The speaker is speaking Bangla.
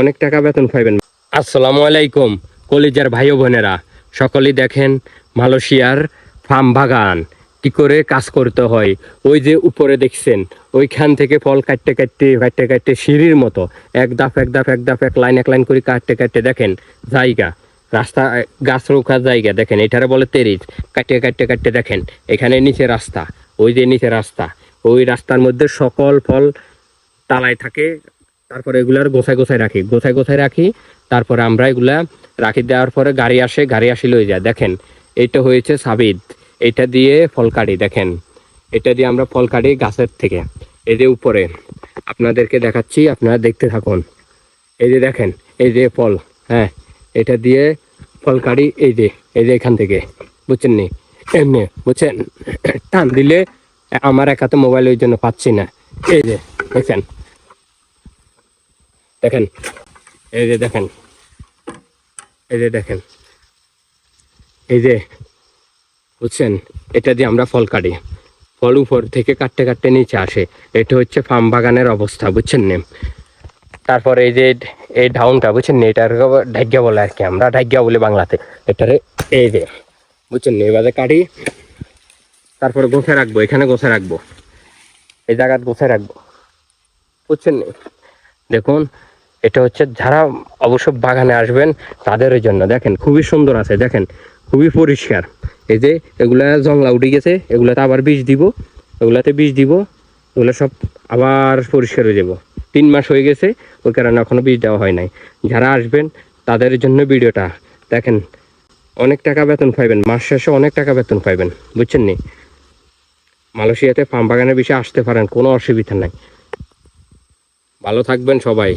অনেক টাকা বেতন পাইবেন। আসসালামু আলাইকুম, কলিজার ভাই বোনেরা। সকলেই দেখেন মালয়েশিয়ার ফার্ম বাগান, কি করে কাজ করতে হয়। ওই যে উপরে দেখছেন, ওইখান থেকে ফল কাটতে কাটতে কাটতে কাটতে সিঁড়ির মতো, এক দাফ এক দাফ এক দাফ এক লাইন এক লাইন করে কাটতে কাটতে দেখেন জায়গা, রাস্তা, গাছ রোকা জায়গা, দেখেন এটারে বলে তেরিজ, কাটতে কাটতে কাটতে দেখেন, এখানে নিচে রাস্তা, ওই যে নিচে রাস্তা, ওই রাস্তার মধ্যে সকল ফল তালায় থাকে তারপরে এগুলার গোছায় গোছায় রাখি। গোছায় গোছায় রাখি, তারপরে আমরা এগুলা রাখি, দেওয়ার পরে গাড়ি আসে, গাড়ি আসি লয়ে যায়। দেখেন, এইটা হয়েছে সাবিদ। এটা দিয়ে ফল কাটি, দেখেন। এটা দিয়ে আমরা ফল কাটি গাছের থেকে। এই যে উপরে, আপনাদেরকে দেখাচ্ছি, আপনারা দেখতে থাকুন। এই যে দেখেন, এই যে ফল হ্যাঁ এটা দিয়ে ফল কাটি, এই যে এই যে এখান থেকে। বুঝছেন নি? এমনি, বুঝছেন? টান দিলে আমার একাতে মোবাইল ওই জন্য পাচ্ছি না। এই যে, দেখেন। দেখেন। এই যে দেখেন। এই যে দেখেন। এই যে, বুঝছেন? এটা দিয়ে আমরা ফল কাটি। ফল উপর থেকে কাটতে কাটতে নিচে আসে। এটা হচ্ছে ফার্ম বাগানের অবস্থা, বুঝছেন নে? তারপরে এই যে এই ডাউনটা বুঝছেন এটার ঢাইগা বলে আর কি আমরা ঢাইগা বলি বাংলাতে। এটারে এই যে, বুঝছেন এবারে কাটি। তারপরে গোছে রাখব, এখানে গোছে রাখব। এই জায়গাত গোছে রাখব। বুঝছেন? দেখুন এটা হচ্ছে যারা অবশ্য বাগানে আসবেন তাদের জন্য। দেখেন, খুবই সুন্দর আছে, দেখেন, খুবই পরিষ্কার। এই যে এগুলা জংলা উঠে গেছে, এগুলাতে আবার বীজ দিব, এগুলাতে বীজ দিব, এগুলো সব আবার পরিষ্কার হয়ে যাব। তিন মাস হয়ে গেছে, ওই কারণে এখনও বীজ দেওয়া হয় নাই। যারা আসবেন, তাদের জন্য ভিডিওটা, দেখেন, অনেক টাকা বেতন পাইবেন, মাস শেষে অনেক টাকা বেতন পাইবেন, বুঝছেন নি? মালয়েশিয়াতে ফার্ম বাগানের বিষয়ে আসতে পারেন, কোনো অসুবিধা নাই। ভালো থাকবেন সবাই।